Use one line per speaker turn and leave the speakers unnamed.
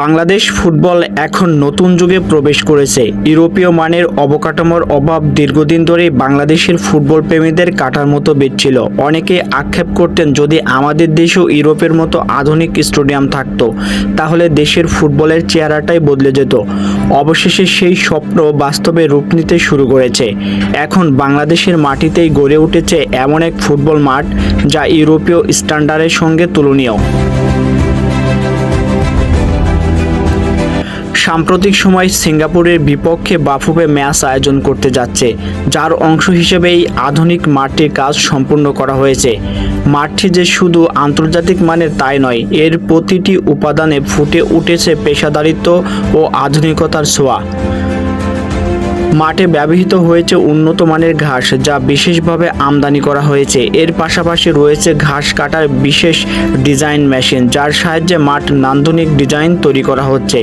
Bangladesh football এখন নতুন যুগে প্রবেশ করেছে। ইউরোপীয় মানের অবকাঠামোর অভাব দীর্ঘদিন ধরেই বাংলাদেশের ফুটবল প্রেমীদের কাটার মতো বেচছিল অনেকে আক্ষেপ করতেন, যদি আমাদের দেশেও ইউরোপের মতো আধুনিক স্টেডিয়াম থাকতো, তাহলে দেশের ফুটবলের চেহারাটাই বদলে যেত। অবশেষে সেই স্বপ্ন বাস্তবে রূপ নিতে শুরু করেছে। এখন বাংলাদেশের মাটিতেই গড়ে উঠেছে এমন এক ফুটবল মাঠ, যা ইউরোপীয় স্ট্যান্ডার্ডের সঙ্গে তুলনীয়। সাম্প্রতিক সময় সিঙ্গাপুরের বিপক্ষে বাফুফে ম্যাচ আয়োজন করতে যাচ্ছে, যার অংশ হিসেবে এই আধুনিক মাঠটির কাজ সম্পূর্ণ করা হয়েছে। মাঠটি যে শুধু আন্তর্জাতিক মানের তাই নয়, এর প্রতিটি উপাদানে ফুটে উঠেছে পেশাদারিত্ব ও আধুনিকতার ছোঁয়া। মাঠে ব্যবহৃত হয়েছে উন্নত মানের ঘাস, যা বিশেষভাবে আমদানি করা হয়েছে। এর পাশাপাশি রয়েছে ঘাস কাটার বিশেষ ডিজাইন মেশিন, যার সাহায্যে মাঠ নান্দনিক ডিজাইন তৈরি করা হচ্ছে।